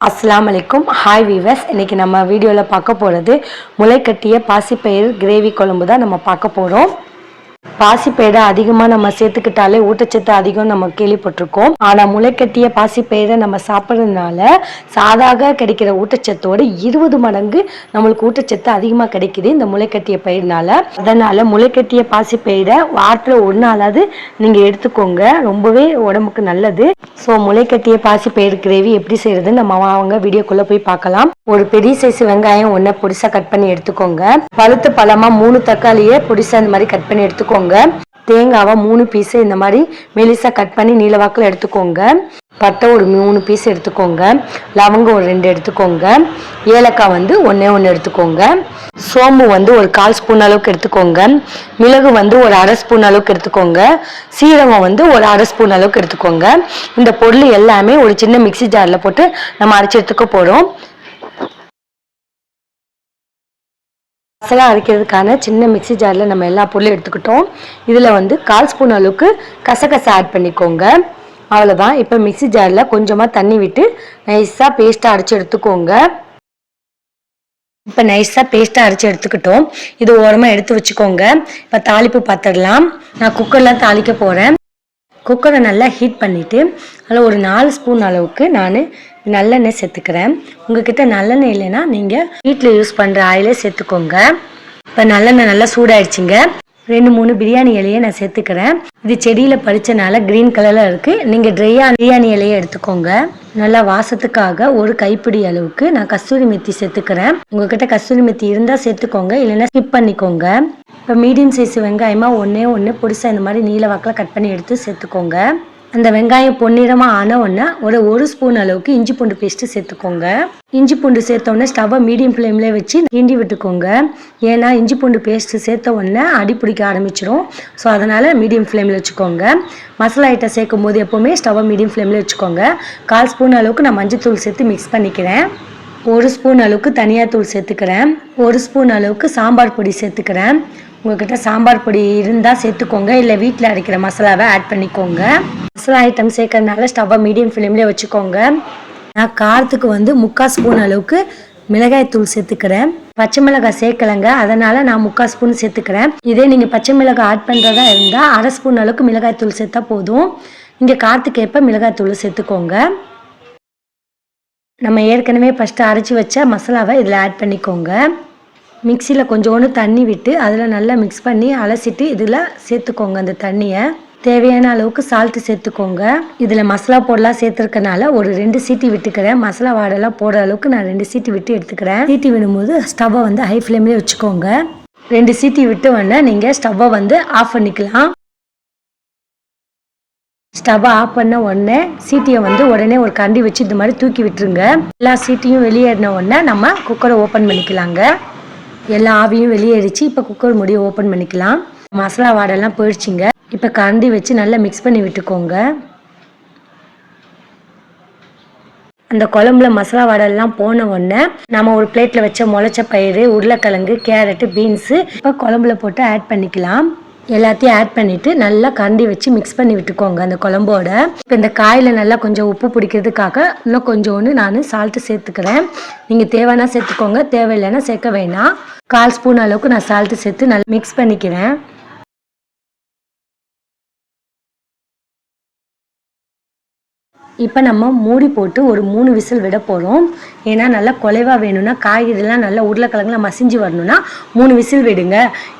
அஸ்லாம் அலைக்கும். Hi viewers இன்னைக்கு நம்ம வீடியோவில் பார்க்க போகிறது முளைக்கட்டிய பாசிப்பயிறு கிரேவி குழம்பு தான் நம்ம பார்க்க போகிறோம் பாசிப்பயிரை அதிகமாக நம்ம சேர்த்துக்கிட்டாலே ஊட்டச்சத்து அதிகம் நம்ம கேள்விப்பட்டிருக்கோம். ஆனால் முளைக்கட்டிய பாசிப்பயிரை நம்ம சாப்பிட்றதுனால சாதாக கிடைக்கிற ஊட்டச்சத்தோட இருபது மடங்கு நம்மளுக்கு ஊட்டச்சத்து அதிகமாக கிடைக்குது இந்த முளைக்கட்டிய பயிர்னால. அதனால முளைக்கட்டிய பாசிப்பயிரை வாரத்தில் ஒரு நாளாவது நீங்கள் எடுத்துக்கோங்க. ரொம்பவே உடம்புக்கு நல்லது. ஸோ முளைக்கட்டிய பாசிப்பயிர் கிரேவி எப்படி செய்யறதுன்னு நம்ம அவங்க வீடியோக்குள்ளே போய் பார்க்கலாம். ஒரு பெரிய சைஸ் வெங்காயம் ஒன்றை பொடிசாக கட் பண்ணி எடுத்துக்கோங்க. பழுத்து பழமா மூணு தக்காளியை பொடிசா இந்த மாதிரி கட் பண்ணி எடுத்துக்கோங்க. தேங்காவை மூணு பீஸ் இந்த மாதிரி மெலிசா கட் பண்ணி நீளவாக்கில் எடுத்துக்கோங்க. பட்டை ஒரு மூணு பீஸ் எடுத்துக்கோங்க. லவங்கம் ஒரு ரெண்டு எடுத்துக்கோங்க. ஏலக்காய் வந்து ஒன்றே ஒன்று எடுத்துக்கோங்க. சோம்பு வந்து ஒரு கால் ஸ்பூன் அளவுக்கு எடுத்துக்கோங்க. மிளகு வந்து ஒரு அரை ஸ்பூன் அளவுக்கு எடுத்துக்கோங்க. சீரகம் வந்து ஒரு அரை ஸ்பூன் அளவுக்கு எடுத்துக்கோங்க. இந்த பொருள் எல்லாமே ஒரு சின்ன மிக்ஸி ஜாரில் போட்டு நம்ம அரைச்சி எடுத்துக்க போகிறோம் மசாலா அரைக்கிறதுக்கான சின்ன மிக்ஸி ஜாரில் நம்ம எல்லா பொருளும் எடுத்துக்கிட்டோம். இதில் வந்து கால் ஸ்பூன் அளவுக்கு கசகசை ஆட் பண்ணிக்கோங்க. அவ்வளோதான் இப்போ மிக்ஸி ஜாரில் கொஞ்சமாக தண்ணி விட்டு நைஸாக பேஸ்ட்டாக அரைச்சி எடுத்துக்கோங்க. இப்போ நைஸாக பேஸ்ட்டாக அரைச்சி எடுத்துக்கிட்டோம். இது ஓரமாக எடுத்து வச்சுக்கோங்க. இப்போ தாளிப்பு பார்த்துடலாம் நான் குக்கரில் தாளிக்க போகிறேன் குக்கரை நல்லா ஹீட் பண்ணிவிட்டு அதில் ஒரு நாலு ஸ்பூன் அளவுக்கு நான் நல்லெண்ணெய் சேர்த்துக்கிறேன். உங்ககிட்ட நல்லெண்ணெய் இல்லைன்னா நீங்கள் வீட்டில் யூஸ் பண்ணுற ஆயிலே சேர்த்துக்கோங்க. இப்போ நல்லெண்ணெய் நல்லா சூடாயிடுச்சுங்க. ரெண்டு மூணு பிரியாணி இலையை நான் சேர்த்துக்கிறேன். இது செடியில் பறிச்சனால க்ரீன் கலரில் இருக்குது நீங்கள் ட்ரையாக பிரியாணி இலையை எடுத்துக்கோங்க. நல்லா வாசத்துக்காக ஒரு கைப்பிடி அளவுக்கு நான் கஸ்தூரி மெத்தி சேர்த்துக்கிறேன். உங்ககிட்ட கஸ்தூரி மெத்தி இருந்தால் சேர்த்துக்கோங்க இல்லைன்னா ஸ்கிப் பண்ணிக்கோங்க. இப்போ மீடியம் சைஸ் வெங்காயமாக ஒன்றே ஒன்று பொடிசாக இந்த மாதிரி நீல வாக்கில் கட் பண்ணி எடுத்து சேர்த்துக்கோங்க. அந்த வெங்காயம் பொன்னிறமாக ஆன உடனே ஒரு ஒரு ஸ்பூன் அளவுக்கு இஞ்சி பூண்டு பேஸ்ட்டு சேர்த்துக்கோங்க. இஞ்சி பூண்டு சேர்த்த உடனே ஸ்டவ்வை மீடியம் ஃப்ளேமில் வச்சு கிண்டி விட்டுக்கோங்க. ஏன்னா இஞ்சி பூண்டு பேஸ்ட்டு சேர்த்த உடனே அடி பிடிக்க ஆரம்பிச்சிடும் ஸோ அதனால் மீடியம் ஃப்ளேமில் வச்சுக்கோங்க. மசாலா ஐட்டம் சேர்க்கும் போது எப்போவுமே ஸ்டவ்வை மீடியம் ஃப்ளேமில் வச்சுக்கோங்க. கால் ஸ்பூன் அளவுக்கு நான் மஞ்சத்தூள் சேர்த்து மிக்ஸ் பண்ணிக்கிறேன். ஒரு ஸ்பூன் அளவுக்கு தனியாத்தூள் சேர்த்துக்கிறேன். ஒரு ஸ்பூன் அளவுக்கு சாம்பார் பொடி சேர்த்துக்கிறேன். உங்ககிட்ட சாம்பார் பொடி இருந்தால் சேர்த்துக்கோங்க. இல்லை வீட்டில் அரைக்கிற மசாலாவை ஆட் பண்ணிக்கோங்க. மசாலா ஐட்டம் சேர்க்கறதுனால ஸ்டவ்வை மீடியம் ஃப்ளேம்லேயே வச்சுக்கோங்க. நான் காரத்துக்கு வந்து முக்கால் ஸ்பூன் அளவுக்கு மிளகாய் தூள் சேர்த்துக்கிறேன். பச்சை மிளகாய் சேர்க்கலைங்க. அதனால் நான் முக்கால் ஸ்பூன் சேர்த்துக்கிறேன். இதே நீங்கள் பச்சை மிளகாய் ஆட் பண்ணுறதா இருந்தால் அரை ஸ்பூன் அளவுக்கு மிளகாய் தூள் சேர்த்தா போதும். இங்கே காரத்துக்கு ஏற்ப மிளகாய் தூள் சேர்த்துக்கோங்க. நம்ம ஏற்கனவே ஃபஸ்ட்டு அரைச்சி வச்ச மசாலாவை இதில் ஆட் பண்ணிக்கோங்க. மிக்சியில் கொஞ்சோண்டு தண்ணி விட்டு அதில் நல்லா மிக்ஸ் பண்ணி அலசிட்டு இதில் சேர்த்துக்கோங்க அந்த தண்ணியை. தேவையான அளவுக்கு சால்ட்டு சேர்த்துக்கோங்க. இதில் மசாலா பொடலாம் சேர்த்துருக்கனால ஒரு ரெண்டு சீட்டி விட்டுக்கிறேன். மசாலா வாடெல்லாம் போடுற அளவுக்கு நான் ரெண்டு சீட்டி விட்டு எடுத்துக்கிறேன். சீட்டி விடும்போது ஸ்டவ்வை வந்து ஹை ஃப்ளேம்லேயே வச்சுக்கோங்க. ரெண்டு சீட்டி விட்டு வேணால் நீங்கள் ஸ்டவ்வை வந்து ஆஃப் பண்ணிக்கலாம். ஸ்டவ்வை ஆஃப் பண்ண உடனே சீட்டியை வந்து உடனே ஒரு கண்டி வச்சு இந்த மாதிரி தூக்கி விட்டுருங்க. எல்லா சீட்டியும் வெளியேறின உடனே நம்ம குக்கரை ஓப்பன் பண்ணிக்கலாங்க. எல்லா ஆவியும் வெளியேறிச்சு. இப்போ குக்கர் முடியை ஓப்பன் பண்ணிக்கலாம். மசாலா வாடெல்லாம் போயிடுச்சிங்க. இப்போ கரண்டி வச்சு நல்லா மிக்ஸ் பண்ணி விட்டுக்கோங்க. அந்த குழம்புல மசாலா வாடெல்லாம் போன உடனே நம்ம ஒரு பிளேட்டில் வச்ச முளைச்ச பயிறு உருளைக்கிழங்கு கேரட்டு பீன்ஸு இப்போ குழம்புல போட்டு ஆட் பண்ணிக்கலாம். எல்லாத்தையும் ஆட் பண்ணிவிட்டு நல்லா கரண்டி வச்சு மிக்ஸ் பண்ணி விட்டுக்கோங்க அந்த குழம்போட. இப்போ இந்த காயில் நல்லா கொஞ்சம் உப்பு பிடிக்கிறதுக்காக இன்னும் கொஞ்சோண்டு நான் சால்ட்டு சேர்த்துக்கிறேன். நீங்கள் தேவைன்னா சேர்த்துக்கோங்க. தேவையில்லைன்னா சேர்க்க வேணாம். கால் ஸ்பூன் அளவுக்கு நான் சால்ட்டு சேர்த்து நல்லா மிக்ஸ் பண்ணிக்கிறேன். இப்போ நம்ம மூடி போட்டு ஒரு மூணு விசில் விட போகிறோம் ஏன்னா நல்லா குலைவாக வேணும்னா காய்கறிலாம் நல்லா உருளைக்கிழங்குலாம் மசிஞ்சு வரணும்னா மூணு விசில் விடுங்க.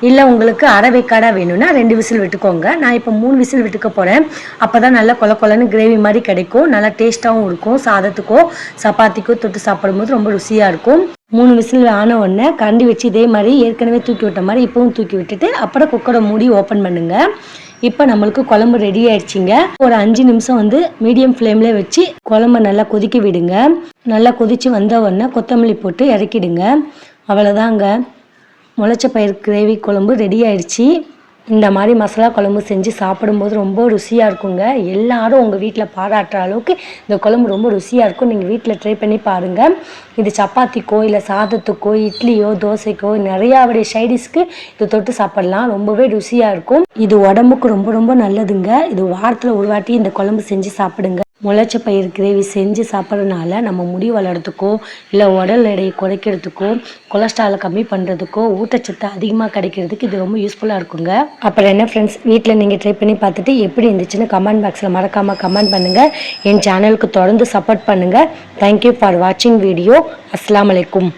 இல்லை உங்களுக்கு அரை வேக்காடாக வேணும்னா ரெண்டு விசில் விட்டுக்கோங்க. நான் இப்போ மூணு விசில் விட்டுக்க போகிறேன் அப்போ தான் நல்லா கொல கொலன்னு கிரேவி மாதிரி கிடைக்கும். நல்லா டேஸ்ட்டாகவும் இருக்கும். சாதத்துக்கோ சப்பாத்திக்கோ தொட்டு சாப்பிடும்போது ரொம்ப ருசியாக இருக்கும். மூணு விசில் ஆன உடனே கரண்டி வச்சு இதே மாதிரி ஏற்கனவே தூக்கி விட்ட மாதிரி இப்போவும் தூக்கி விட்டுட்டு அப்புறம் குக்கரை மூடி ஓப்பன் பண்ணுங்கள் இப்போ நம்மளுக்கு குழம்பு ரெடி ஆயிடுச்சுங்க. ஒரு அஞ்சு நிமிஷம் வந்து மீடியம் ஃப்ளேமில் வச்சு குழம்பு நல்லா கொதிக்க விடுங்க. நல்லா கொதிச்சு வந்த உடனே கொத்தமல்லி போட்டு இறக்கிடுங்க. அவ்வளோதாங்க முளைச்ச பயிர் கிரேவி குழம்பு ரெடி ஆயிடுச்சு. இந்த மாதிரி மசாலா குழம்பு செஞ்சு சாப்பிடும்போது ரொம்ப ருசியாக இருக்குங்க. எல்லாரும் உங்கள் வீட்டில் பாராட்டுற அளவுக்கு இந்த குழம்பு ரொம்ப ருசியாக இருக்கும். நீங்கள் வீட்டில் ட்ரை பண்ணி பாருங்கள் இது சப்பாத்திக்கோ இல்லை சாதத்துக்கோ இட்லியோ தோசைக்கோ நிறையாவுடைய சைடிஷ்க்கு இது தொட்டு சாப்பிடலாம். ரொம்பவே ருசியாக இருக்கும். இது உடம்புக்கு ரொம்ப ரொம்ப நல்லதுங்க. இது வாரத்தில் ஒரு வாட்டி இந்த குழம்பு செஞ்சு சாப்பிடுங்க. முளைச்ச பயிர் கிரேவி செஞ்சு சாப்பிட்றதுனால நம்ம முடி வளர்கிறதுக்கோ இல்லை உடல் எடையை குறைக்கிறதுக்கோ கொலஸ்ட்ராலை கம்மி பண்ணுறதுக்கோ ஊட்டச்சத்து அதிகமாக கிடைக்கிறதுக்கு இது ரொம்ப யூஸ்ஃபுல்லாக இருக்குங்க. அப்புறம் என்ன ஃப்ரெண்ட்ஸ் வீட்டில் நீங்கள் ட்ரை பண்ணி பார்த்துட்டு எப்படி இருந்துச்சுன்னு கமெண்ட் பாக்ஸில் மறக்காமல் கமெண்ட் பண்ணுங்கள் என் சேனலுக்கு தொடர்ந்து சப்போர்ட் பண்ணுங்கள் தேங்க்யூ ஃபார் வாட்சிங் வீடியோ அஸ்லாம் அலைக்கும்